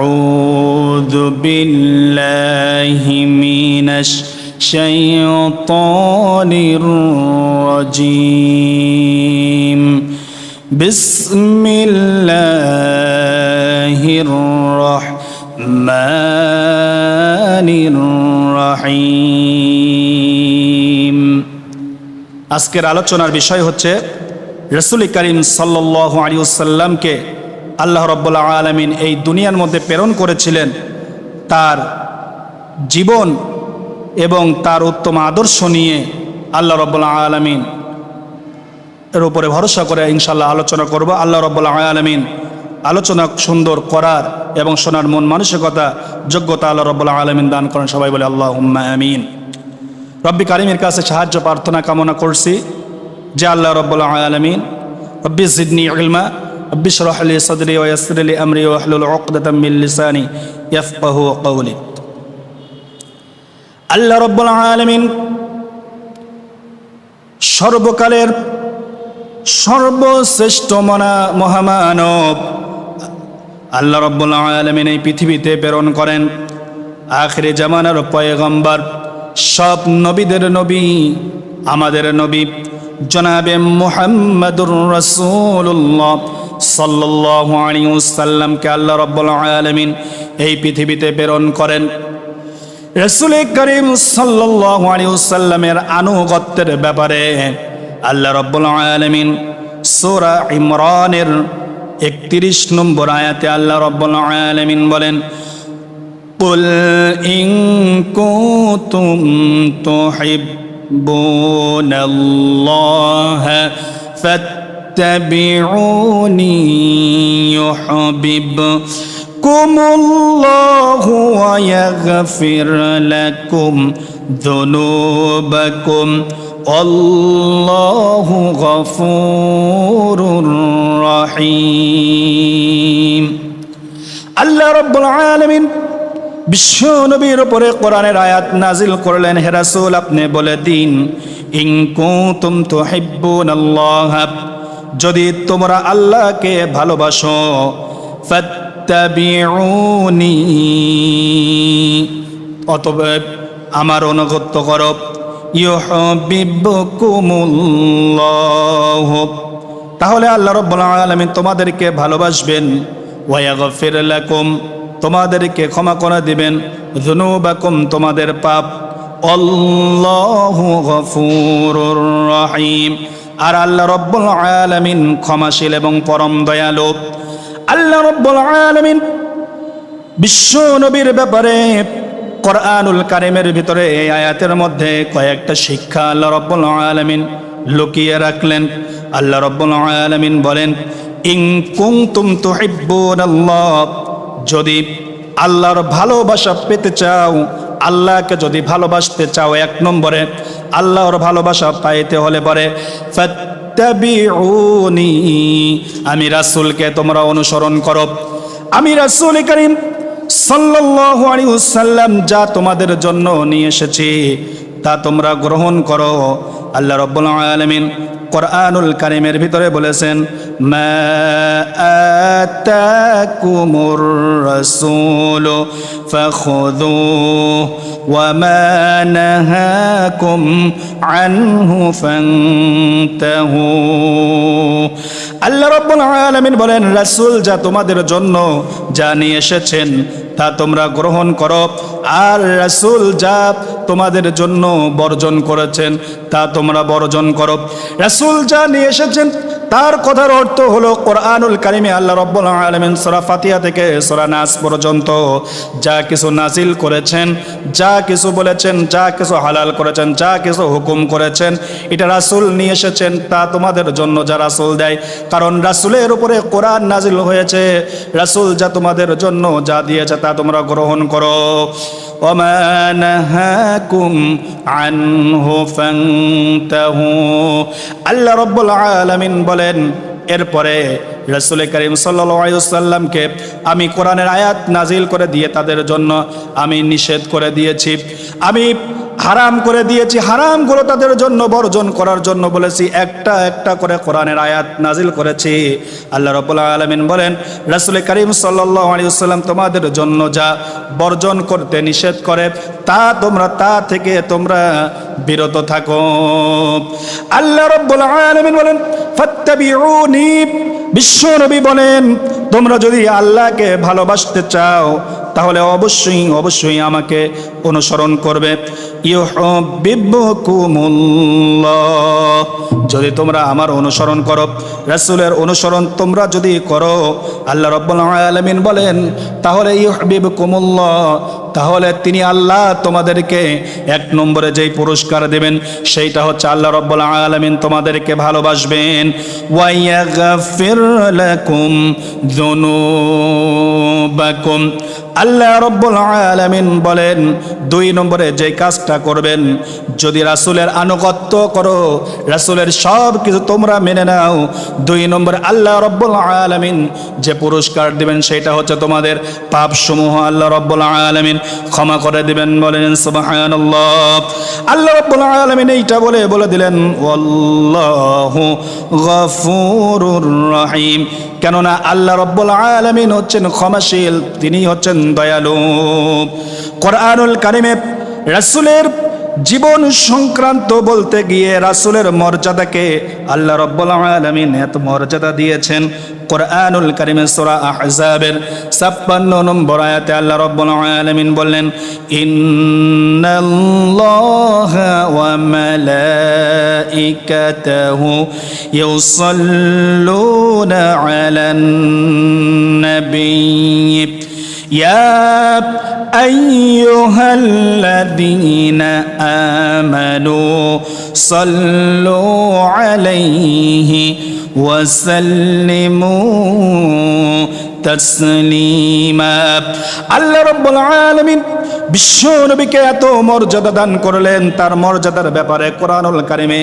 أعوذ بالله من الشيطان الرجيم بسم الله الرحمن الرحيم আজকের আলোচনার বিষয় হচ্ছে রসুল করিম সাল্লাহ আলিউসাল্লামকে আল্লাহ রব্বুল্লা আলমিন এই দুনিয়ার মধ্যে প্রেরণ করেছিলেন তার জীবন এবং তার উত্তম আদর্শ নিয়ে আল্লাহ রব্বুল্লা আলমিন এর উপরে ভরসা করে ইনশাল্লাহ আলোচনা করব। আল্লাহ রব্বুল্লা আলমিন আলোচনা সুন্দর করার এবং শোনার মন মানসিকতা, যোগ্যতা আল্লাহ রব্বুল্লা আলমিন দান করেন। সবাই বলে আল্লাহ আমিন। রব্বি কারিমের কাছে সাহায্য, প্রার্থনা, কামনা করছি। যে আল্লাহ রব্বুল্লা আলমিন, রব্বি জিদনি ইলমা رب اشرح لي صدري ويسر لي امري واحلل عقدة من لساني يفقه قولي আল্লাহ রব্বুল আলামিন সর্বকালের সর্বশ্রেষ্ঠ মনা মহামানব আল্লাহ রব্বুল আলামিন এই পৃথিবীতে প্রেরণ করেন আখরে জামানার পয়গম্বর সব নবীদের নবী আমাদের নবী জনাবে মুহাম্মাদুর রাসূলুল্লাহ সাল্লাল্লাহু আলাইহি ওয়াসাল্লামকে আল্লাহ রাব্বুল আলামিন এই পৃথিবীতে প্রেরণ করেন রাসূল করিম সাল্লাল্লাহু আলাইহি ওয়াসাল্লামের আনুগত্যের ব্যাপারে আল্লাহ রাব্বুল আলামিন সূরা ইমরানের 31 নম্বর আয়াতে আল্লাহ রাব্বুল আলামিন বলেন قل إن كنتم تحبون الله فاتبعوني يحببكم الله ويغفر لكم ذنوبكم والله غفور رحيم الله رب العالمين বিশ্ব নবীর উপরে কোরআনের আয়াত নাজিল করলেন হে রাসূল আপনি বলে দিন ইন কুনতুম তুহিব্বুনাল্লাহ যদি তোমরা আল্লাহকে ভালোবাসো অতএব আমার অনুগত্য করো। তাহলে আল্লাহ রাব্বুল আলামিন তোমাদেরকে ভালোবাসবেন। ওয়া ইয়াগফির লাকুম, তোমাদেরকে ক্ষমা করে দিবেন। জুনুবাকুম তোমাদের পাপ। অল্লাহু গফুরুর রহিম। আর আল্লাহ রব্বুল আলামিন ক্ষমাশীল এবং পরম দয়ালু। আল্লাহ রব্বুল আলামিন বিশ্ব নবীর ব্যাপারে কোরআনুল কারিমের ভিতরে এই আয়াতের মধ্যে কয়েকটা শিক্ষা আল্লাহ রব্বুল আলামিন লুকিয়ে রাখলেন। আল্লাহ রব্বুল আলামিন বলেন ইং কুনতুম তুহিব্বুনাল্লাহ যদি আল্লাহর ভালোবাসা পেতে চাও, আল্লাহকে যদি ভালোবাসতে চাও এক নম্বরে আল্লাহর ভালোবাসা পাইতে হলে পরে আমি রাসুলকে তোমরা অনুসরণ করো। আমি রাসুল করিম ওয়াসাল্লাম যা তোমাদের জন্য নিয়ে এসেছি, তা তোমরা গ্রহণ করো। আল্লাহ রাব্বুল আলামিন কোরআনুল কারিমের ভিতরে বলেছেন, মা আতাকুমুর রাসূল আনহু আল্লাহ রাব্বুল আলামিন বলেন, রাসূল যা তোমাদের জন্য যা নিয়ে এসেছেন, তা তোমরা গ্রহণ করো। আর রাসূল যা তোমাদের জন্য বর্জন করেছেন, তা তোমরা বর্জন করো। রাসূল যা নিয়ে এসেছেন তার কথার অর্থ হলো কোরআনুল কারিমে আল্লাহ রব্বুল আলমিন সোরা ফাতিহা থেকে সোরা নাস পর্যন্ত যা কিছু নাজিল করেছেন যা কিছু বলেছেন যা কিছু হালাল করেছেন যা কিছু হুকুম করেছেন এটা রাসূল নিয়ে এসেছেন তা তোমাদের জন্য যা রাসূল দেয় কারণ রাসূলের উপরে কোরআন নাজিল হয়েছে রাসূল যা তোমাদের জন্য যা দিয়েছে তা তোমরা গ্রহণ করো وما نهاكم عنه فانتهوا আল্লাহ রব্বুল আলামিন বলেন, এরপরে রসুল করিম সাল্লামকে আমি কোরআনের আয়াত নাজিল করে দিয়ে তাদের জন্য আমি নিষেধ করে দিয়েছি। আমি হারাম করে দিয়েছি হারামগুলো তাদের জন্য বর্জন করার জন্য বলেছি, একটা একটা করে কোরআনের আয়াত নাজিল করেছি। আল্লাহ রবুল্লা আলমিন বলেন, রাসুল করিম সাল্লাম তোমাদের জন্য যা বর্জন করতে নিষেধ করে, তা তোমরা তা থেকে তোমরা বিরত থাকো। আল্লাহ রব্বুল আলমিন বলেন, ফত্তাবিউনি, বিশ্ব নবী বলেন, তোমরা যদি আল্লাহকে ভালোবাসতে চাও, তাহলে অবশ্যই অবশ্যই আমাকে অনুসরণ করবে। যদি তোমরা আমার অনুসরণ করো, রাসূলের অনুসরণ তোমরা যদি করো, আল্লাহ রাব্বুল আলামিন বলেন, তাহলে ইউহিব্বুকুমুল্লাহ, তাহলে তিনি আল্লাহ তোমাদেরকে এক নম্বরে যেই পুরস্কার দেবেন, সেইটা হচ্ছে আল্লাহ রব্বুল আলামিন তোমাদেরকে ভালোবাসবেন। আল্লাহ রব্বুল আলামিন বলেন দুই নম্বরে যে কাজটা করবেন, যদি রাসূলের আনুগত্য করো, রাসূলের সব কিছু তোমরা মেনে নাও। দুই নম্বরে, আল্লাহ রব্বুল আলামিন যে পুরস্কার দিবেন, সেটা হচ্ছে তোমাদের পাপসমূহ আল্লাহ রব্বুল আলমিন ক্ষমা করে দিবেন, বলেন আল্লাহ রব্বুল আলমিন এইটা বলে বলে দিলেন রহিম। কেননা আল্লাহ রব্বুল আলামিন হচ্ছেন ক্ষমাশীল তিনি হচ্ছেন দয়ালু। কোরআনুল কারিমে রাসূলের জীবন সংক্রান্ত বলতে গিয়ে রাসূলের মর্যাদাকে আল্লাহ রব্বুল আলামিন এত মর্যাদা দিয়েছেন। কোরআনুল কারিমে সোরা আহজাবের 56 নম্বর আয়াতে আল্লাহ রব্বুল আলামিন বললেন, ইন্নাল্লাহা ওয়া يا أيها الذين آمنوا صلوا عليه وسلموا তাসলিমা। আল্লাহ রব্বুল আলামিন বিশ্ব নবীকে এত মর্যাদা দান করলেন, তার মর্যাদার ব্যাপারে কোরআনুল কারিমে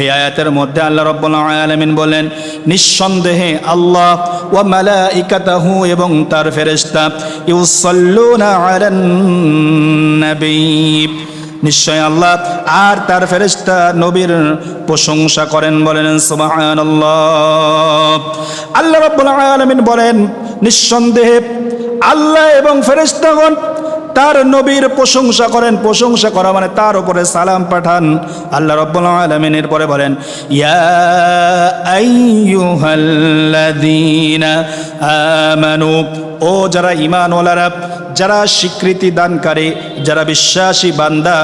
এই আয়াতের মধ্যে আল্লাহ রব্বুল আলামিন বলেন, নিঃসন্দেহে আল্লাহ ও মালাইকাতাহু এবং তার ফেরেশতা, ইউসাল্লুনা আলান নবী নিশ্চয় আল্লাহ আর তার ফেরেশতা নবীর প্রশংসা করেন, বলেন, সুবহানাল্লাহ। আল্লাহ রাব্বুল আলামিন বলেন, নিঃসন্দেহে আল্লাহ এবং ফেরেশতাগণ তার নবীর প্রশংসা করেন। প্রশংসা করা মানে তার উপরে সালাম পাঠান। আল্লাহ রব্বুল আলামিনের পরে বলেন, ইয়া আমানু, ও যারা ঈমানওয়ালারা যারা স্বীকৃতি দানকারী, যারা বিশ্বাসী বান্দা,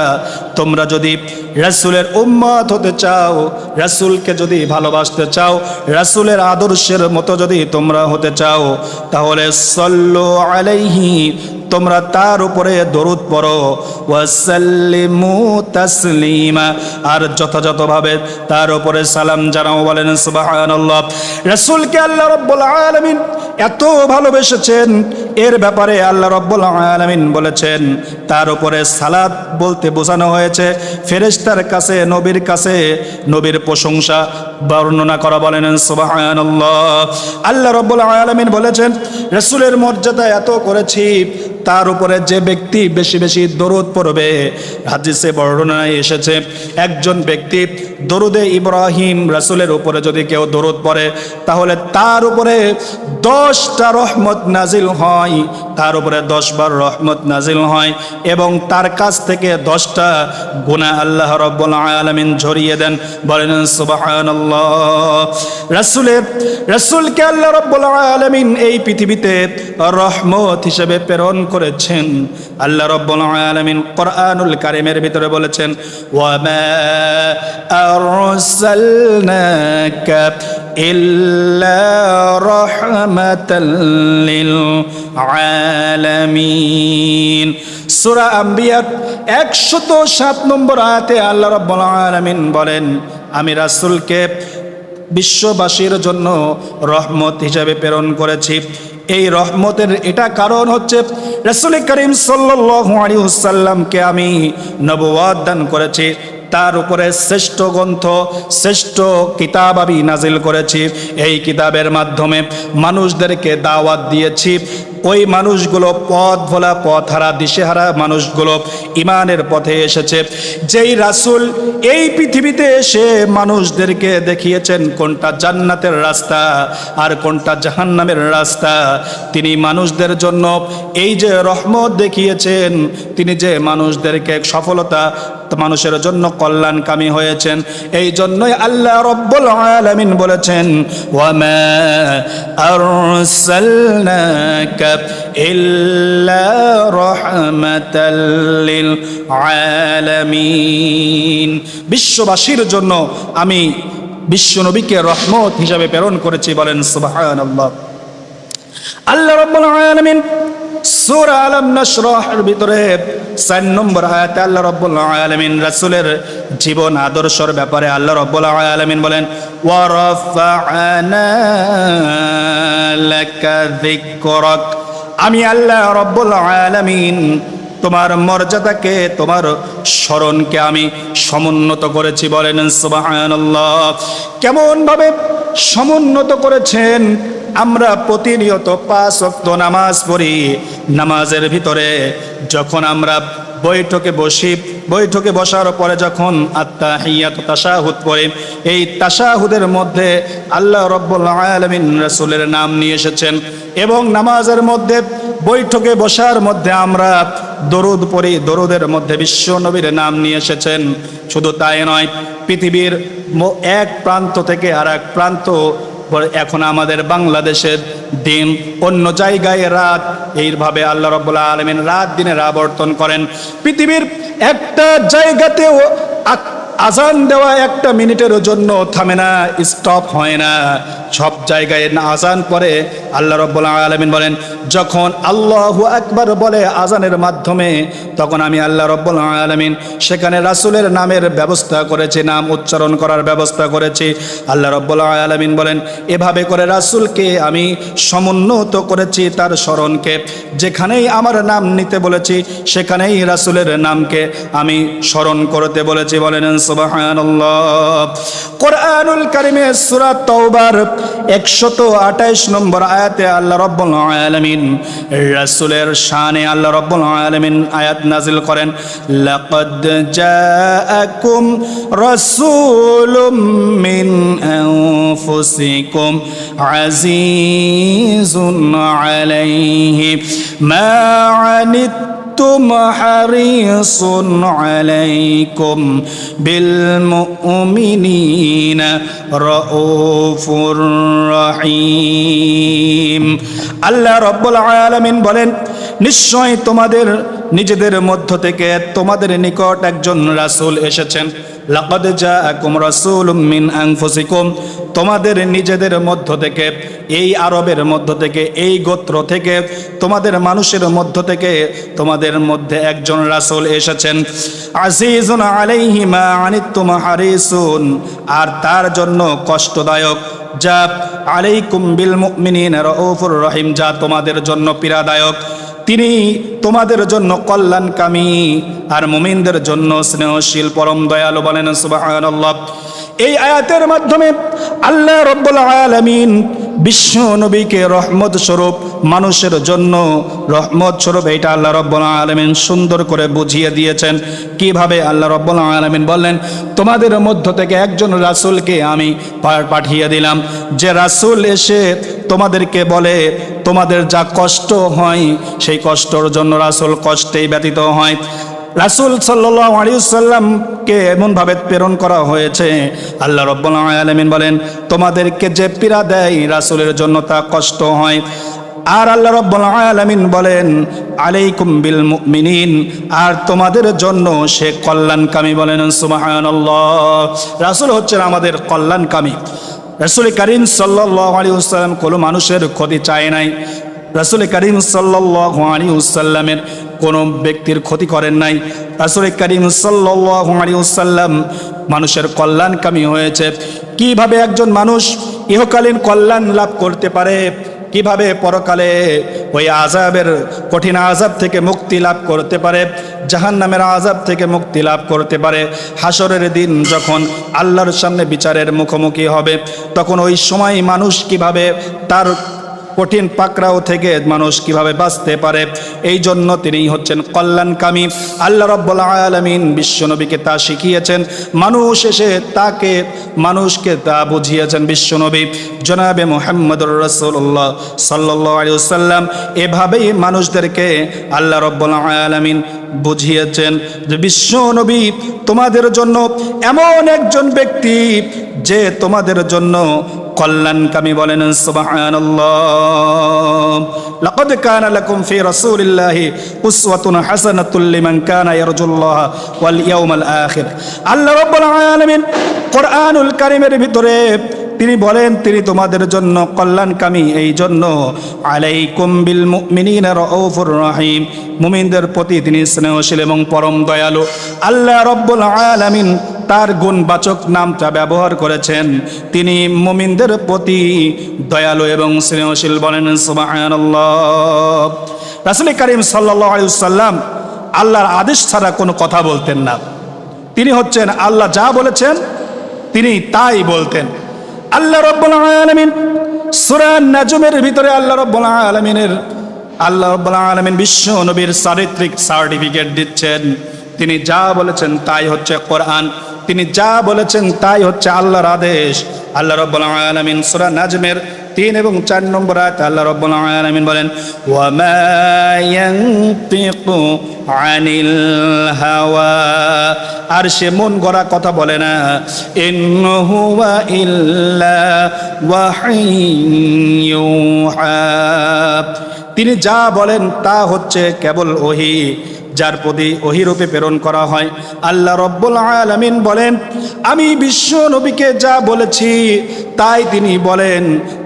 তোমরা যদি রাসুলের উম্মত হতে চাও, রাসুলকে যদি ভালোবাসতে চাও, রাসুলের আদর্শের মতো যদি তোমরা হতে চাও, তাহলে সল্ল আলাইহি তোমরা তার উপরে দরুদ পড়ো। ওয়াসাল্লিমু তাসলিমা। আর যথাযথভাবে তার উপরে সালাম জানাও, বলেন সুবহানাল্লাহ। রাসূলকে আল্লাহ রাব্বুল আলামিন এত ভালোবেসেছেন। এর ব্যাপারে আল্লাহ রব্বুল আলামিন বলেছেন, তার উপরে সালাত বলতে বোঝানো হয়েছে। ফেরেশতার কাছে, নবীর কাছে, নবীর প্রশংসা বর্ণনা করা, বলেন সুবহানাল্লাহ। আল্লাহ রব্বুল আলামিন বলেছেন, রাসূলের মর্যাদা এত করেছি তার উপরে যে ব্যক্তি বেশি বেশি দরুদ পড়বে, হাদিসে বর্ণনায় এসেছে, একজন ব্যক্তি দরুদে ইব্রাহিম রাসূলের উপরে যদি কেউ দরুদ পড়ে, তাহলে তার উপরে দশটা রহমত নাজিল হয়, তার উপরে দশবার রহমত নাজিল হয় এবং তার কাছ থেকে দশটা গুণা আল্লাহ রব্বুল আলামিন ঝরিয়ে দেন, বলেন সুবহানাল্লাহ। রাসূলের রাসূলকে আল্লাহ রব্বুল আলামিন এই পৃথিবীতে রহমত হিসেবে প্রেরণ করেছেন। আল্লাহ রব্বুল আলামিন কোরআনুল কারীমের ভিতরে বলেছেন ওয়া মা আরসালনাকা ইল্লা রাহমাতাল লিল আলামিন। সূরা আম্বিয়া 107 নম্বর আয়াতে আল্লাহ রাব্বুল আলামিন বলেন, আমি রাসূলকে বিশ্ববাসীর জন্য রহমত হিসাবে প্রেরণ করেছি। এই রহমতের এটা কারণ হচ্ছে রসুল করিম সাল্লাহ আলী হুসাল্লামকে আমি নবুয়াত দান করেছি। তার উপরে শ্রেষ্ঠ গ্রন্থ, শ্রেষ্ঠ কিতাব আমি নাজিল করেছি। এই কিতাবের মাধ্যমে মানুষদেরকে দাওয়াত দিয়েছি। ওই মানুষগুলো পথ ভোলা পথ হারা দিশেহারা মানুষগুলো ইমানের পথে এসেছে। যেই রাসূল এই পৃথিবীতে এসে মানুষদেরকে দেখিয়েছেন, কোনটা জান্নাতের রাস্তা আর কোনটা জাহান্নামের রাস্তা, তিনি মানুষদের জন্য এই যে রহমত দেখিয়েছেন, তিনি যে মানুষদেরকে সফলতা মানুষের জন্য কল্যাণকামী হয়েছেন। এই জন্যই আল্লাহ রব্বুল আলামিন বলেছেন, ওয়ামা আরসালনাকা ইল্লা রাহমাতাল লিল আলামিন। বিশ্ববাসীর জন্য আমি বিশ্বনবীকে রহমত হিসাবে প্রেরণ করেছি বলেন সুবহানাল্লাহ। আল্লাহ রাব্বুল আলামিন সূরা আলাম নাশরাহের ভিতরে 4 নম্বর আয়াতে আল্লাহ রাব্বুল আলামিন রাসূলের জীবন আদর্শর ব্যাপারে আল্লাহ রাব্বুল আলামিন বলেন, ওয়া রাফা'না লাকা আমি আল্লাহ রাব্বুল আলামিন তোমার মর্যাদাকে, তোমার স্মরণকে আমি সমুন্নত করেছি বলেন, সুবহানাল্লাহ। কেমন ভাবে সমুন্নত করেছেন? আমরা প্রতিনিয়ত পাঁচ ওয়াক্ত নামাজ পড়ি। নামাজের ভিতরে যখন আমরা বৈঠকে বসি, বৈঠকে বসার পরে যখন আত্মা হিয়াত তাসাহুদ পড়ে, এই তাসাহুদের মধ্যে আল্লাহ রব্বুল আলামিন রাসূলের নাম নিয়ে এসেছেন এবং নামাজের মধ্যে, বৈঠকে বসার মধ্যে আমরা দরুদ পড়ি, দরুদের মধ্যে বিশ্ব নবীর নাম নিয়ে এসেছেন। শুধু তাই নয়, পৃথিবীর এক প্রান্ত থেকে আর এক প্রান্ত এখন আমাদের বাংলাদেশের দিন অন্য জায়গায় রাত। এইভাবে আল্লাহ রব্বুল্লাহ আলমিন রাত দিনের আবর্তন করেন। পৃথিবীর একটা জায়গাতেও আজান দেওয়া একটা মিনিটের জন্য থামে না স্টপ হয় না। সব জায়গায় না আজান পরে আল্লাহ রব্বুল্লাহ আলমিন বলেন, যখন আল্লাহ একবার বলে আজানের মাধ্যমে, তখন আমি আল্লাহ রব্বুল্লাহ আলমিন সেখানে রাসূলের নামের ব্যবস্থা করেছি, নাম উচ্চারণ করার ব্যবস্থা করেছি। আল্লাহ রব্বুল্লাহ আলমিন বলেন, এভাবে করে রাসূলকে আমি সমুন্নত করেছি তার স্মরণকে। যেখানেই আমার নাম নিতে বলেছি, সেখানেই রাসূলের নামকে আমি স্মরণ করতে বলেছি। বলেন সুবহানাল্লাহ। কোরআনুল কারিমে সূরা তওবার 128 নম্বর আয়াতে আল্লাহ রাব্বুল আলামিন, রাসূলের শানে আল্লাহ রাব্বুল আলামিন আয়াত নাজিল করেন, লাকাদ জাআকুম রাসূলুম মিন আনফুসিকুম আজিজুন আলাইহি أنتم حريص عليكم بالمؤمنين رؤوف رحيم আল্লাহ রব্বুল আলামিন বলেন নিশ্চয় তোমাদের নিজেদের মধ্য থেকে তোমাদের নিকট একজন রাসূল এসেছেন লাকাদ জাআকুম রাসূলুম মিন আনফুসিকুম। তোমাদের নিজেদের মধ্য থেকে, এই আরবের মধ্য থেকে, এই গোত্র থেকে, তোমাদের মানুষের মধ্য থেকে তোমাদের মধ্যে একজন রাসূল এসেছেন। আজিজুন আলাইহি মা আনিতুম হারিসুন। আর তার জন্য কষ্টদায়ক, যা আলাইকুম বিল মুমিনিন রাউফুর রহিম, যা তোমাদের জন্য পীড়াদায়ক। তিনি তোমাদের জন্য কল্যাণকামী আর মুমিনদের জন্য স্নেহশীল, পরম দয়ালু বলেন সুবহানাল্লাহ। এই আয়াতের মাধ্যমে আল্লাহ রব্বুল আলামিন বিশ্ব নবীকে রহমত স্বরূপ মানুষের জন্য রহমত স্বরূপ, এটা আল্লাহ রব্বুল আলামিন সুন্দর করে বুঝিয়ে দিয়েছেন। কীভাবে আল্লাহ রব্বুল আলামিন বললেন, তোমাদের মধ্য থেকে একজন রাসূলকে আমি পাঠিয়ে দিলাম। যে রাসূল এসে তোমাদেরকে বলে, তোমাদের যা কষ্ট হয়, সেই কষ্টর জন্য রাসূল কষ্টেই ব্যতীত হয়। রাসূল আলাইহি এমনভাবে প্রেরণ করা হয়েছে? আল্লাহ রব্বুল আলামিন বলেন, তোমাদেরকে যে পীড়া দেয় রাসূলের জন্য তা কষ্ট হয়। আর আল্লাহ রব্বুল আলামিন বলেন, আলাইকুম বিল মুমিনিন। আর তোমাদের জন্য সে কল্যাণকামী বলেন, সুবহানাল্লাহ। রাসূল হচ্ছেন আমাদের কল্যাণকামী। রাসূল করিম সাল্লাল্লাহু আলাইহি ওয়াসাল্লাম কোনো মানুষের ক্ষতি চায় নাই। রাসূল করিম সাল্লাল্লাহু আলাইহি ওয়াসাল্লামের কোনো ব্যক্তির ক্ষতি করেন নাই। রাসূল করিম সাল্লাল্লাহু আলাইহি ওয়াসাল্লাম মানুষের কল্যাণকামী হয়েছে। কীভাবে একজন মানুষ ইহকালীন কল্যাণ লাভ করতে পারে? কীভাবে পরকালে ওই আজাবের কঠিন আজাব থেকে মুক্তি লাভ করতে পারে? জাহান নামের আজাব থেকে মুক্তি লাভ করতে পারে। হাসরের দিন যখন আল্লাহর সামনে বিচারের মুখোমুখি হবে, তখন ওই সময় মানুষ কীভাবে তার কঠিন পাকড়াও থেকে মানুষ কীভাবে বাঁচতে পারে, এই জন্য তিনি হচ্ছেন কল্যাণকামী। আল্লাহ রব্বুল আলমিন বিশ্বনবীকে তা শিখিয়েছেন। মানুষ এসে তাকে, মানুষকে তা বুঝিয়েছেন বিশ্বনবী। জনাবে মোহাম্মদুর রসুল্লাহ সাল্লাহ আলী সাল্লাম এভাবেই মানুষদেরকে আল্লাহ রব্বুল আলমিন বুঝিয়েছেন যে বিশ্ব নবী তোমাদের জন্য এমন একজন ব্যক্তি যে তোমাদের জন্য কল্যাণকামী বলেন, সুবহানাল্লাহ। লাকাদ কানা লাকুম ফি রাসূলিল্লাহি উসওয়াতুন হাসানাতুল লিমান কানা ইয়ারজুল্লাহ ওয়াল ইয়াউমাল আখির। আল্লাহ রাব্বুল আলামিন কোরআনুল কারীমের ভিতরে তিনি বলেন, তিনি তোমাদের জন্য কল্যাণকামী এই জন্য আলাইকুম বিল মুমিনিনা রাউফুর রহিম। মুমিনদের প্রতি তিনি স্নেহশীল এবং পরম দয়ালু। আল্লাহ রব্বুল আলামিন তার গুণবাচক নামটা ব্যবহার করেছেন। তিনি মুমিনদের প্রতি দয়ালু এবং স্নেহশীল বলেন, সুবহানাল্লাহ। রাসূল করিম সাল্লাম আল্লাহর আদেশ ছাড়া কোনো কথা বলতেন না। তিনি হচ্ছেন আল্লাহ যা বলেছেন, তিনি তাই বলতেন। আল্লাহ রব্বুল আলামিন, সূরা নাজমের ভিতরে আল্লাহ রব্বুল আলামিনের, আল্লাহ রব্বুল আলামিন বিশ্ব নবীর চারিত্রিক সার্টিফিকেট দিচ্ছেন। তিনি যা বলেছেন তাই হচ্ছে কোরআন। তিনি যা বলেছেন তাই হচ্ছে আল্লাহর আদেশ। আল্লাহ রব্বুল আলামিন সূরা নাজমের তিন এবং চার নম্বর আয়াত আল্লাহ রব্বুল আলামিন বলেন, ওয়ামা ইয়ানতিকু আনিল হাওয়া। আর সে মন গড়া কথা বলে না ইন হুয়া ইল্লা ওয়াহিয়ুহা তিনি যা বলেন তা হচ্ছে কেবল ওহি। যার প্রতি ওহিরূপে প্রেরণ করা হয়। আল্লাহ রব্বুল আলামিন বলেন, আমি বিশ্ব নবীকে যা বলেছি, তাই তিনি বলেন,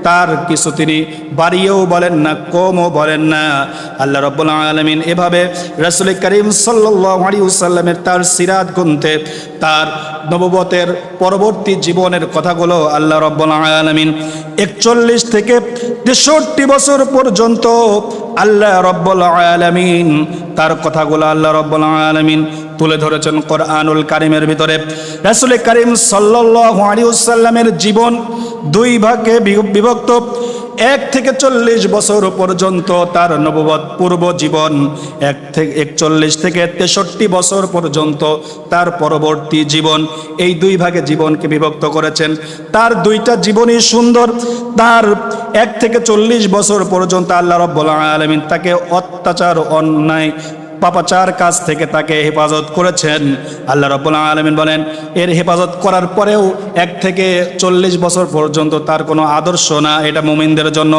তার কিছু তিনি বাড়িয়েও বলেন না, কমও বলেন না। আল্লাহ রব্বুল আলামিন এভাবে রাসূল করিম সাল্লাল্লাহু আলাইহি তার সিরাত গুনতে, তার নববতের পরবর্তী জীবনের কথাগুলো আল্লাহ রব্বুল আলামিন একচল্লিশ থেকে তেষট্টি বছর পর্যন্ত আল্লাহ রব্বুল আলামিন তার কথাগুলো আল্লাহ রব্বুল আলামিন তুলে ধরেছেন কোরআনুল কারিমের ভিতরে। রাসূল করিম সাল্লাল্লাহু আলাইহি ওয়াসাল্লামের জীবন দুই ভাগে বিভক্ত। এক থেকে চল্লিশ বছর পর্যন্ত তার নববত পূর্ব জীবন, এক থেকে একচল্লিশ থেকে তেষট্টি বছর পর্যন্ত তার পরবর্তী জীবন। এই দুই ভাগে জীবনকে বিভক্ত করেছেন। তার দুইটা জীবনই সুন্দর। তার এক থেকে চল্লিশ বছর পর্যন্ত আল্লাহ রব্বুল আলমিন তাকে অত্যাচার, অন্যায় পাপাচার কাজ থেকে তাকে হেফাজত করেছেন। আল্লাহ রব্বুল আলমিন বলেন, এর হেফাজত করার পরেও এক থেকে চল্লিশ বছর পর্যন্ত তার কোনো আদর্শ না। এটা মুমিনদের জন্য।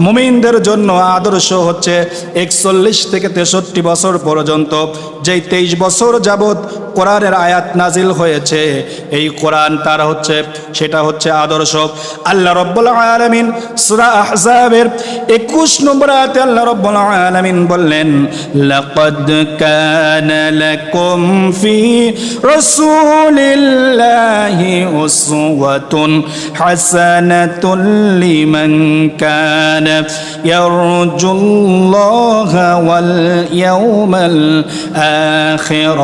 মুমিনদের জন্য আদর্শ হচ্ছে একচল্লিশ থেকে তেষট্টি বছর পর্যন্ত। যেই তেইশ বছর যাবৎ কোরআনের আয়াত নাজিল হয়েছে। এই কোরআন তার হচ্ছে, সেটা হচ্ছে আদর্শ। আল্লাহ রব্বুল আলামিন সূরা আহজাবের 21 নম্বর আয়াতে আল্লাহ রব্বুল আলামিন বললেন, লাকাদ কানা লাকুম ফি রাসূলিল্লাহি উসওয়াতুন হাসানাতুন লিমান কানা ইয়ারজুল্লাহা ওয়াল ইয়াউমাল আখির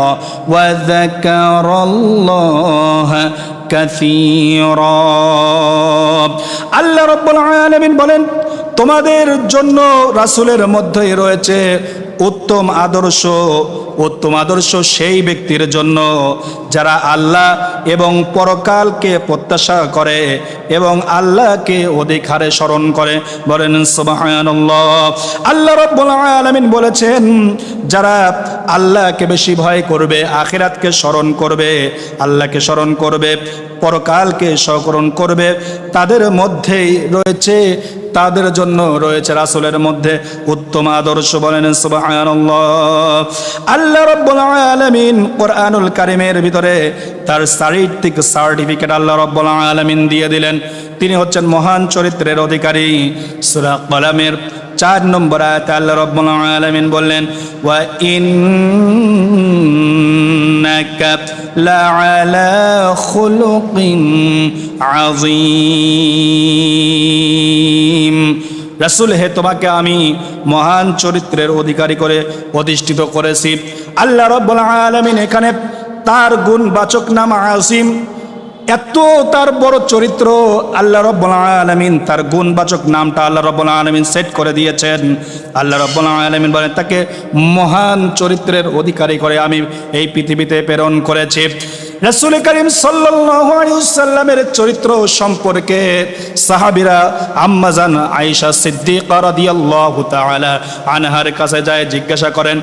ওয়া যাকারা الله كثيرا। আল্লাহ رب আলামিন বলেন তোমাদের জন্য রাসূলের মধ্যেই রয়েছে উত্তম আদর্শ উত্তম আদর্শ সেই ব্যক্তির জন্য যারা আল্লাহ এবং পরকালকে প্রত্যাশা করে এবং আল্লাহকে অধিক হারে স্মরণ করে। বলেন আল্লাহ রাব্বুল আলামিন বলেছেন, যারা আল্লাহকে বেশি ভয় করবে, আখিরাতকে স্মরণ করবে, আল্লাহকে স্মরণ করবে, পরকালকে স্মরণ করবে, তাদের মধ্যেই রয়েছে, তাদের জন্য রয়েছে রাসূলের মধ্যে উত্তম আদর্শ। বলেন সুবহানাল্লাহ। আল্লাহ রাব্বুল আলামিন কোরআনুল কারীমের ভিতরে তার চারিত্রিক সার্টিফিকেট আল্লাহ রাব্বুল আলামিন দিয়ে দিলেন। তিনি হচ্ছেন মহান চরিত্রের অধিকারী। সূরা কলামের চার নম্বর আয়াতে আল্লাহ রাব্বুল আলামিন বললেন, ওয়া ইন্নাকা লাআলা খুলুকিন আযীম। রাসূল, হে তোমাকে আমি মহান চরিত্রের অধিকারী করে প্রতিষ্ঠিত করেছি। আল্লাহ রব্বুল আলমিন এখানে তার গুণবাচক নাম আসিম এত তার বড় চরিত্র আল্লাহ রব্বুল আলমিন, তার গুণবাচক নামটা আল্লাহ রব্বুল আলমিন সেট করে দিয়েছেন। আল্লাহ রব্বুল আলমিন বলেন, তাকে মহান চরিত্রের অধিকারী করে আমি এই পৃথিবীতে প্রেরণ করেছি। রাসূল করিম সাল্লামের চরিত্র সম্পর্কে সাহাবীরা আম্মাজান আয়েশা সিদ্দিকা রাদিয়াল্লাহু তাআলা আনহার কাছে যায় জিজ্ঞাসা করেন,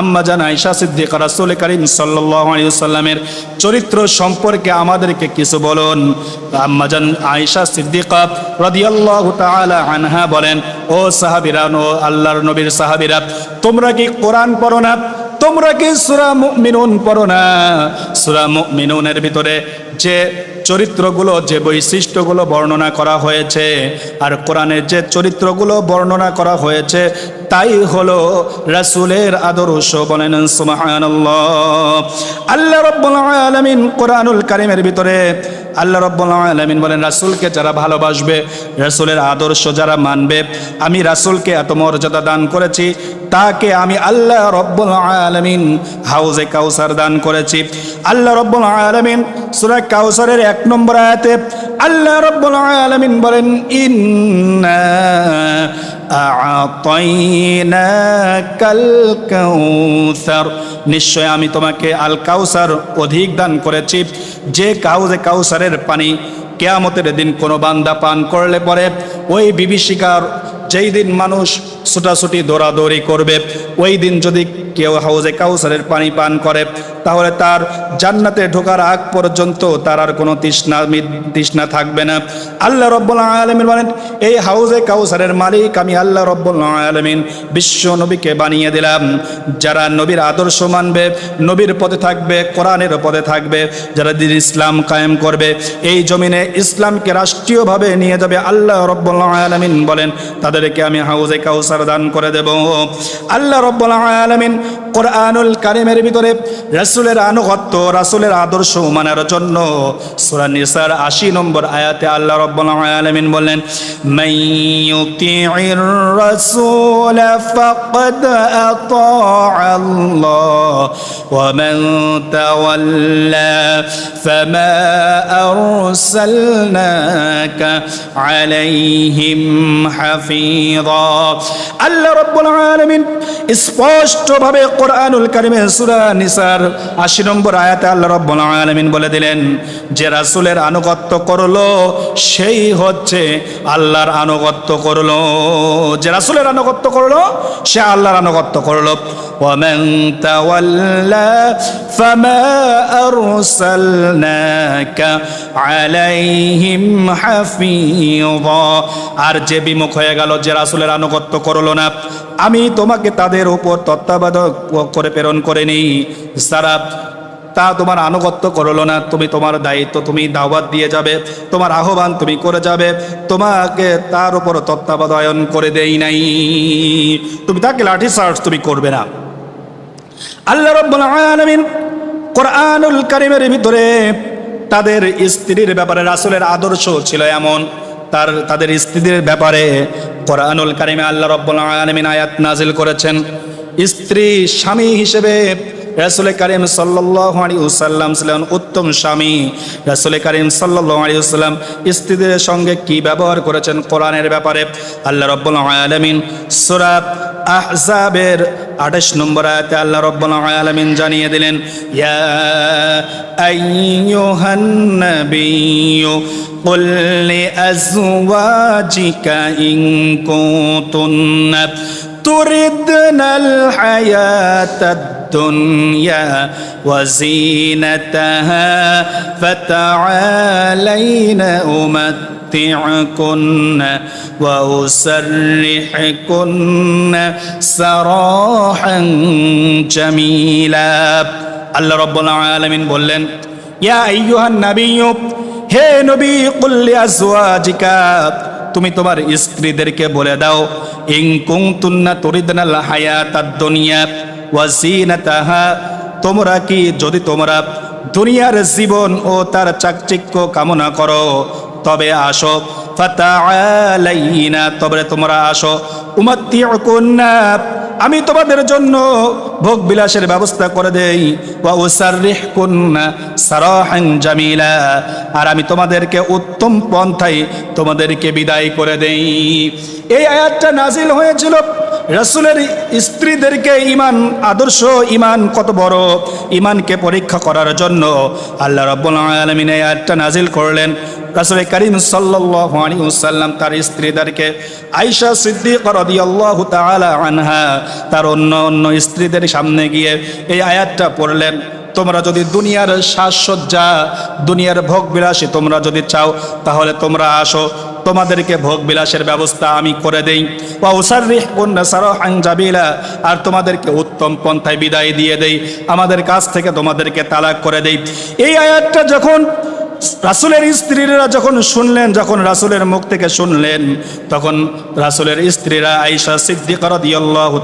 আম্মা জান আয়েশা সিদ্দিকা, রাসূল করিম সাল্লাল্লাহু আলাইহি সাল্লামের চরিত্র সম্পর্কে আমাদেরকে কিছু বলুন? আম্মা জান আয়েশা সিদ্দিকা রাদিয়াল্লাহু তাআলা আনহা বলেন, ও সাহাবীরা, ও আল্লাহর নবীর সাহাবীরা, তোমরা কি কোরআন পড়ো না? তোমরা কি সুরা মিনুন পড়ো না? সুরা মিনুনের ভিতরে যে চরিত্রগুলো, যে বৈশিষ্ট্যগুলো বর্ণনা করা হয়েছে, আর কোরআনের যে চরিত্রগুলো বর্ণনা করা হয়েছে তাই হলো রাসূলের আদর্শ বলেন সুবহানাল্লাহ। আল্লাহ রাব্বুল আলামিন কোরআনুল কারিমের ভিতরে আল্লাহ রাব্বুল আলামিন বলেন, রাসূলকে যারা ভালোবাসবে, রাসূলের আদর্শ যারা মানবে, আমি রাসূলকে এত মর্যাদা দান করেছি, তাকে আমি আল্লাহ রব্বুল আলামিন হাউজে কাউসার দান করেছি। আল্লাহ রব্বুল আলামিন সূরা কাউসারের এক নম্বর আয়াতে আল্লাহ রব্বুল আলামিন বলেন, ইন্না নিশ্চয় আমি তোমাকে আল কাউসার অধিক দান করেছি। যে কাউজে কাউসারের পানি কেয়ামতের দিন কোনো বান্দা পান করলে পরে ওই বিভীষিকার যেই দিন মানুষ ছুটাছুটি, দৌড়াদৌড়ি করবে, ওই দিন যদি কেউ হাউজে কাউসারের পানি পান করে, তাহলে তার জান্নাতে ঢোকার আগ পর্যন্ত তার আর কোনো তৃষ্ণা তৃষ্ণা থাকবে না। আল্লাহ রব্বুল আলমিন বলেন, এই হাউজে কাউসারের মালিক আমি আল্লাহ রব্বুল আলমিন, বিশ্ব নবীকে বানিয়ে দিলাম। যারা নবীর আদর্শ মানবে, নবীর পথে থাকবে, কোরআনের পথে থাকবে, যারা দিন ইসলাম কায়েম করবে, এই জমিনে ইসলামকে রাষ্ট্রীয়ভাবে নিয়ে যাবে আল্লাহ রব্বুল আলমিন বলেন, তাদেরকে আমি হাউজে কাউসার দান করে দেব। আল্লাহ রব্বুল আলমিন কোরআনুল কারিমের ভিতরে রাসূলের আনুগত্য, রাসূলের আদর্শ মানার জন্য সূরা নিসার 80 নম্বর আয়াতে আল্লাহ রাব্বুল আলামিন বললেন আতা'আল্লাহ ওয়া মান তাওয়াল্লা ফামা আলাইহিম হাফিযা। আল্লাহ রাব্বুল আলামিন কোরআনুল কারিমে সূরা নিসার 80 নম্বর আয়াতে আল্লাহ রাব্বুল আলামিন বলে দিলেন যে রাসূলের আনুগত্য করলো সেই হচ্ছে আল্লাহর আনুগত্য করলো যে রাসূলের আনুগত্য করলো সে আল্লাহর আনুগত্য করলো ومن تولى فما أرسلناك عليهم حفيظا আর যে বিমুখ হয়ে গেল যে রাসূলের আনুগত্য করলো না আমি তোমাকে তাদের উপর তত্ত্বাবধায়ক করে প্রেরণ করে নেই। সারা তা তোমার আনুগত্য করল না, তুমি তোমার দায়িত্ব, তুমি দাওয়াত দিয়ে যাবে, তোমার আহ্বান তুমি করে যাবে, তোমাকে তার উপর তত্ত্বাবধায়ন করে দেই নাই। তুমি তাকে লাঠি চার্জ তুমি করবে না। আল্লাহ রব্বুল আলামিন কোরআনুল কারিমের ভিতরে তাদের স্ত্রীর ব্যাপারে রাসূলের আদর্শ ছিল এমন। তার, তাদের স্ত্রীদের ব্যাপারে কোরআনুল কারিমে আল্লাহ রব্বুল আলমিন আয়াত নাজিল করেছেন। স্ত্রী স্বামী হিসেবে রাসুল করিম ওয়াসাল্লাম ছিলেন উত্তম স্বামী। রাসুল করিম ওয়াসাল্লাম স্ত্রীদের সঙ্গে কি ব্যবহার করেছেন কোরআনের ব্যাপারে আল্লাহ রাব্বুল আলমিন সূরা আহজাবের 28 নম্বর আয়াতে আল্লাহ রাব্বুল আলামিন জানিয়ে দিলেন ইয়া আইয়ুহান নাবিয়্যু قل لأزواجك إن كنتن تردن الحياة الدنيا وزينتها فتعالين أمتعكن وأسرحكن سراحا جميلا আল্লাহ রব্বুল আলামিন বললেন ইয়া আইয়ুহান নাবিয়্যু হে নবী কুল্লি আজওয়াজিকা তুমি তোমার স্ত্রীদেরকে বলে দাও ইন কুনতুন্না তুরিদনাল হায়াতাদ দুনিয়া ওয়া জিনাতাহা তোমরা কি যদি তোমরা দুনিয়ার জীবন ও তার চাকচিক্য কামনা করো তবে আসো, ফাতাআলাইনা, তবে তোমরা আসো। উমাত্তিউকুন্না, আমি তোমাদের জন্য ভোগ বিলাসের ব্যবস্থা করে দেই। জামিলা, আর আমি তোমাদেরকে উত্তম পন্থায় তোমাদেরকে বিদায় করে দেই। এই আয়াতটা নাজিল হয়েছিল রাসূলের স্ত্রীদেরকে ইমান আদর্শ ইমান কত বড় ইমানকে পরীক্ষা করার জন্য। আল্লাহ রাব্বুল আলমিন এই আয়াতটা নাজিল করলেন। রাসূল করিম সাল্লাল্লাহু আলাইহি ওয়াসাল্লাম তার স্ত্রীদেরকে আয়েশা সিদ্দিকা রাদিয়াল্লাহু আনহা, তার অন্য অন্য স্ত্রীদের সামনে গিয়ে এই আয়াতটা পড়লেন, তোমরা যদি দুনিয়ার সাজসজ্জা, দুনিয়ার ভোগ বিলাসী তোমরা যদি চাও, তাহলে তোমরা আসো, তোমাদেরকে ভোগ বিলাসের ব্যবস্থা আমি করে দেই। জাবিলা, আর তোমাদেরকে উত্তম পন্থায় বিদায় দিয়ে দেই। আমাদের কাছ থেকে তোমাদেরকে তালাক করে দেই। এই আয়াতটা যখন রাসুলের স্ত্রীরা যখন শুনলেন, যখন রাসুলের মুখ থেকে শুনলেন, তখন রাসুলের স্ত্রীরা আইসা সিদ্দিক রাদিয়াল্লাহু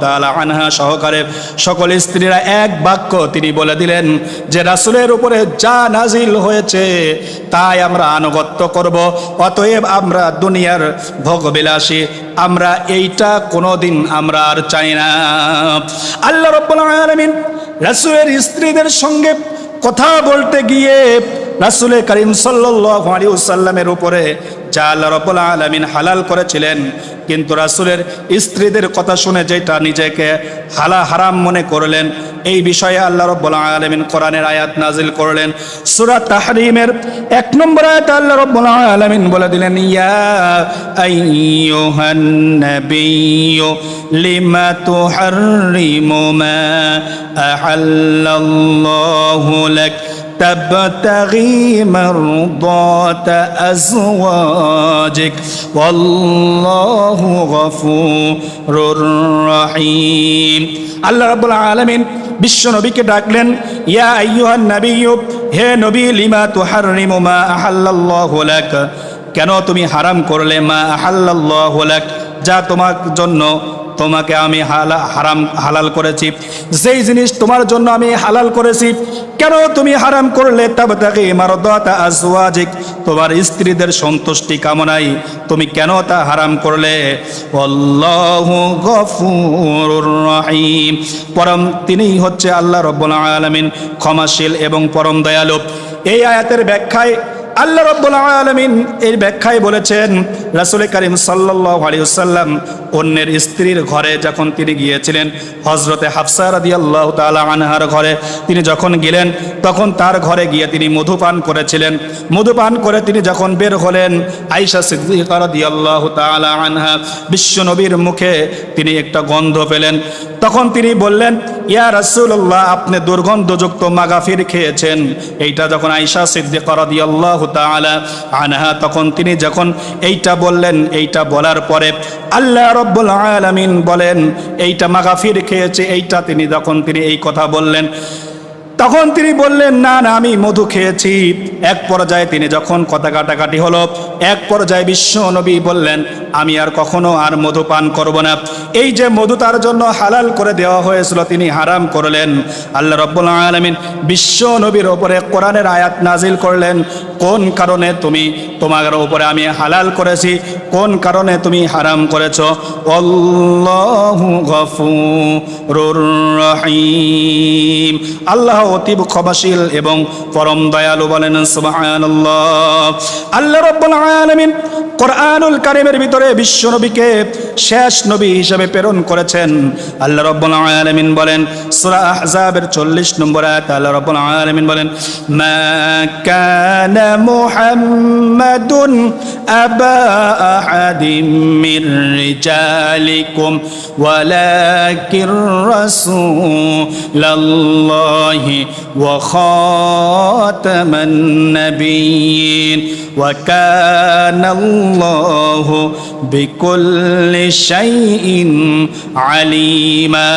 আনহা সহকারে সকল স্ত্রীরা এক বাক্য তিনি বলে দিলেন যে, রাসুলের উপরে যা নাজিল হয়েছে, তাই আমরা আনুগত্য করব। অতএব আমরা দুনিয়ার ভোগবিলাসী, আমরা এইটা কোনোদিন আমরা আর চাই না। আল্লাহ রব্বুল আলামিন রাসুলের স্ত্রীদের সঙ্গে কথা বলতে গিয়ে রাসুলের করিম সাল্লাল্লাহু আলাইহি ওয়াসাল্লামের উপরে যা আল্লাহ রাব্বুল আলামিন হালাল করেছিলেন, কিন্তু রাসুলের স্ত্রীদের কথা শুনে যেটা নিজেকে হালা হারাম মনে করলেন, এই বিষয়ে আল্লাহ রাব্বুল আলামিন কোরআনের আয়াত নাজিল করলেন। সূরা তাহরিমের এক নম্বর আয়াত আল্লাহ রাব্বুল আলামিন বলে দিলেন, ইয়া লিমা تبتغي مرضات أزواجك والله غفور رحيم আল্লাহ রাব্বুল আলামিন বিশ্ব নবীকে ডাকলেন ইয়া আইয়ুহান নাবিয়্যু হে নবী লিমা তুহাররিমু মা আহাল্লাল্লাহু লাক কেন তুমি হারাম করলে মা আহাল্লাল্লাহু লাক যা তোমার জন্য তোমাকে আমি হারাম, হালাল করেছি। যেই জিনিস তোমার জন্য আমি হালাল করেছি, কেন তুমি হারাম করলে? আজওয়াজিক। তোমার স্ত্রীদের সন্তুষ্টি কামনাই তুমি কেন তা হারাম করলে? পরম তিনিই হচ্ছে আল্লাহ রব্বুল আলামিন, ক্ষমাশীল এবং পরম দয়ালু। এই আয়াতের ব্যাখ্যায় আল্লাহ রব্বুল আলামিন এর ব্যাখ্যায় বলেছেন, রাসুল করিম সাল্লাল্লাহু আলাইহি ওয়াসাল্লাম অন্যের স্ত্রীর ঘরে যখন তিনি গিয়েছিলেন হজরতে হাফসা রাদিয়াল্লাহু তাআলা আনহার ঘরে, তিনি যখন গেলেন, তখন তার ঘরে গিয়ে তিনি মধুপান করেছিলেন। মধুপান করে তিনি যখন বের হলেন, আয়েশা সিদ্দিকা রাদিয়াল্লাহু তাআলা আনহা বিশ্ব নবীর মুখে তিনি একটা গন্ধ পেলেন। তখন তিনি বললেন, ইয়া রাসূলুল্লাহ, আপনি দুর্গন্ধযুক্ত মাগাফির খেয়েছেন। এইটা যখন আয়েশা সিদ্দিকা রাদিয়াল্লাহু তাআলা আনহা, তখন তিনি যখন এইটা বললেন, এইটা বলার পরে, আল্লাহ রব্বুল আলামিন বলেন, এইটা মাগাফির খেয়েছে, এইটা তিনি যখন তিনি এই কথা বললেন, তখন তিনি বললেন, না না, আমি মধু খেয়েছি। এক পর্যায়ে তিনি যখন কথা কাটাকাটি হলো, এক পর্যায়ে বিশ্ব নবী বললেন, আমি আর কখনো আর মধু পান করব না। এই যে মধু তার জন্য হালাল করে দেওয়া হয়েছিল, তিনি হারাম করলেন। আল্লাহ রব্বুল আলমিন বিশ্ব নবীর ওপরে কোরআনের আয়াত নাজিল করলেন। কোন কারণে তুমি তোমার উপরে আমি হালাল করেছি? কোন কারণে তুমি হারাম করেছ? রহিম। আল্লাহ অতীব ক্ষমাশীল এবং পরম দয়ালু বলেন আল্লাহ রাব্বুল আলামিন কোরআনুল কারিমের ভিতরে বিশ্ব নবীকে শেষ নবী হিসেবে প্রেরণ করেছেন। আল্লাহ রাব্বুল আলামিন বলেন, সূরা আহজাবের 40 নম্বর আয়াত আল্লাহ রাব্বুল আলামিন বলেন, মা কানা মুহাম্মাদুন আবা আহাদিম মির রিজালিকুম, ওয়ালাকির রাসূলাল্লাহি ওয়া খাতামান নাবিয়্যিন। ওয়া الله بكل شيء عليما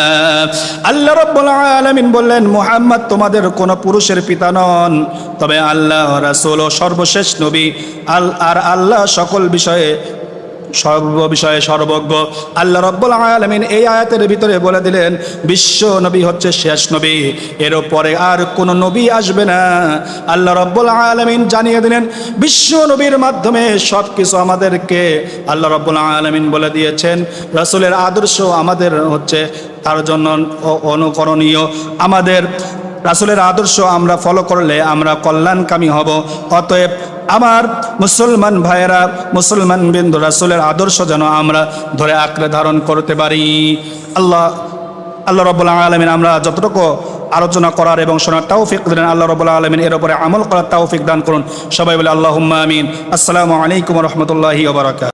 আল্লাহ রাব্বুল আলামিন বললেন, মুহাম্মদ তোমাদের কোন পুরুষের পিতা নন, তবে আল্লাহ রাসূল ও সর্বশেষ নবী, আল, আর আল্লাহ সকল বিষয়ে সর্ব বিষয়ে সর্বজ্ঞ। আল্লাহ রব্বুল আলমিন এই আয়াতের ভিতরে বলে দিলেন, বিশ্ব নবী হচ্ছে শেষ নবী, এর পরে আর কোনো নবী আসবে না। আল্লাহ রব্বুল আলমিন জানিয়ে দিলেন, বিশ্ব নবীর মাধ্যমে সব কিছু আমাদেরকে আল্লাহ রব্বুল আলমিন বলে দিয়েছেন। রসুলের আদর্শ আমাদের হচ্ছে তার জন্য অনুকরণীয়। আমাদের রাসুলের আদর্শ আমরা ফলো করলে আমরা কল্যাণকামী হব। অতএব আমার মুসলমান ভাইয়েরা, মুসলমান বিন্দু রাসুলের আদর্শ যেন আমরা ধরে আঁকড়ে ধারণ করতে পারি। আল্লাহ আল্লাহ রবুল্লা আলমিন আমরা যতটুকু আলোচনা করার এবং শোনার তৌফিক দিলেন আল্লাহ রবুল্লা আলমিন এর উপরে আমল করার তৌফিক দান করুন। সবাই বলে আল্লাহ আমিন। আসসালামু আলাইকুম রহমতুল্লাহি ওবরাকাত